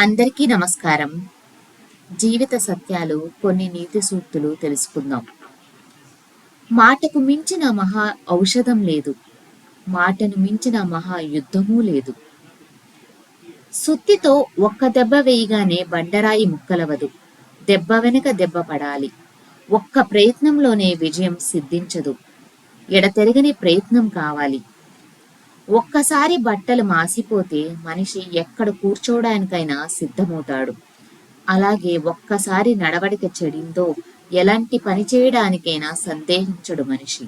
అందరికీ నమస్కారం. జీవిత సత్యాలు కొన్ని నీతి సూక్తులు తెలుసుకుందాం. మాటకు మించిన మహా ఔషధం లేదు. మాటను మించిన మహా యుద్ధమూ లేదు. సుత్తితో ఒక్క దెబ్బ వేయగానే బండరాయి ముక్కలవదు. దెబ్బ వెనుక దెబ్బ పడాలి. ఒక్క ప్రయత్నంలోనే విజయం సిద్ధించదు. ఎడతెరగని ప్రయత్నం కావాలి. ఒక్కసారి బట్టలు మాసిపోతే మనిషి ఎక్కడ కూర్చోవడానికైనా సిద్ధమవుతాడు. అలాగే ఒక్కసారి నడవడిక చెడిందో ఎలాంటి పని చేయడానికైనా సందేహించడు మనిషి.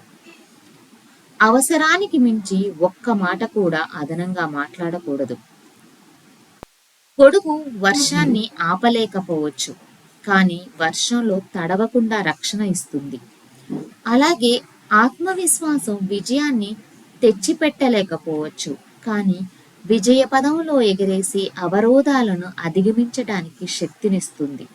అవసరానికి మించి ఒక్క మాట కూడా అదనంగా మాట్లాడకూడదు. కొడుకు వర్షాన్ని ఆపలేకపోవచ్చు కానీ వర్షంలో తడవకుండా రక్షణ ఇస్తుంది. అలాగే ఆత్మవిశ్వాసం విజయాన్ని తెచ్చిపెట్టలేకపోవచ్చు. కానీ విజయ పదంలో ఎగిరేసి అవరోధాలను అధిగమించడానికి శక్తినిస్తుంది.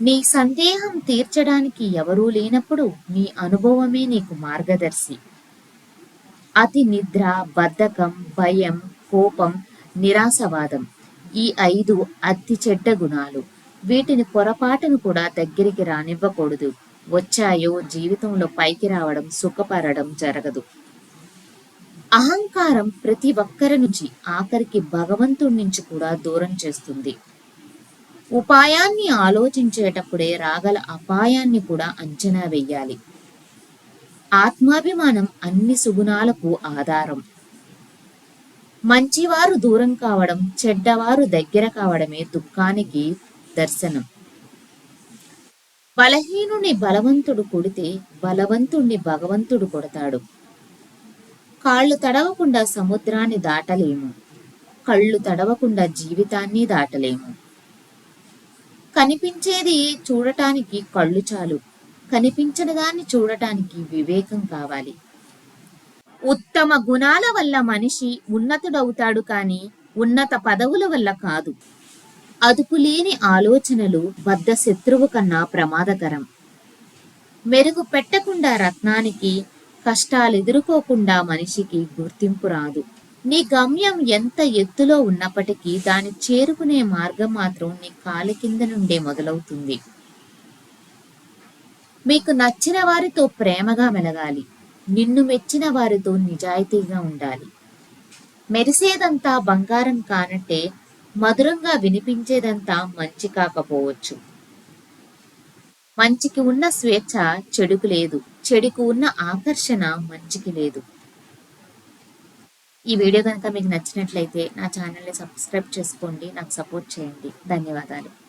నీ సందేహం తీర్చడానికి ఎవరూ లేనప్పుడు నీ అనుభవమే నీకు మార్గదర్శి. అతి నిద్ర బద్ధకం భయం కోపం నిరాశవాదం ఈ ఐదు అతి చెడ్డ గుణాలు. వీటిని పొరపాటును కూడా దగ్గరికి రానివ్వకూడదు. వచ్చాయో జీవితంలో పైకి రావడం సుఖపడడం జరగదు. అహంకారం ప్రతి ఒక్కరి నుంచి ఆఖరికి భగవంతుడి నుంచి కూడా దూరం చేస్తుంది. ఉపాయాన్ని ఆలోచించేటప్పుడే రాగల అపాయాన్ని కూడా అంచనా వెయ్యాలి ఆత్మాభిమానం అన్ని సుగుణాలకు ఆధారం. మంచివారు దూరం కావడం చెడ్డవారు దగ్గర కావడమే దుఃఖానికి దర్శనం. బలహీనుని బలవంతుడు కొడితే బలవంతుణ్ణి భగవంతుడు కొడతాడు. కాళ్ళు తడవకుండా సముద్రాన్ని దాటలేము. కళ్ళు తడవకుండా జీవితాన్ని దాటలేము. కనిపించేది చూడటానికి కళ్ళు చాలు. కనిపించని దాన్ని చూడటానికి వివేకం కావాలి. ఉత్తమ గుణాల వల్ల మనిషి ఉన్నతుడవుతాడు కానీ ఉన్నత పదవుల వల్ల కాదు. అదుపులేని ఆలోచనలు బద్ద శత్రువు కన్నా ప్రమాదకరం. మెరుగు పెట్టకుండా రత్నానికి కష్టాలు ఎదుర్కోకుండా మనిషికి గుర్తింపు రాదు. నీ గమ్యం ఎంత ఎత్తులో ఉన్నప్పటికీ దాన్ని చేరుకునే మార్గం మాత్రం నీ కాలి కింద నుండే మొదలవుతుంది. మీకు నచ్చిన వారితో ప్రేమగా మెలగాలి. నిన్ను మెచ్చిన వారితో నిజాయితీగా ఉండాలి. మెరిసేదంతా బంగారం కానట్టే మధురంగా వినిపించేదంతా మంచి కాకపోవచ్చు. మంచికి ఉన్న స్వేచ్ఛ చెడుకు లేదు. చెడుకు ఉన్న ఆకర్షణ మంచికి లేదు. ఈ వీడియో కనుక మీకు నచ్చినట్లయితే నా ఛానల్ని సబ్స్క్రైబ్ చేసుకోండి నాకు సపోర్ట్ చేయండి. ధన్యవాదాలు.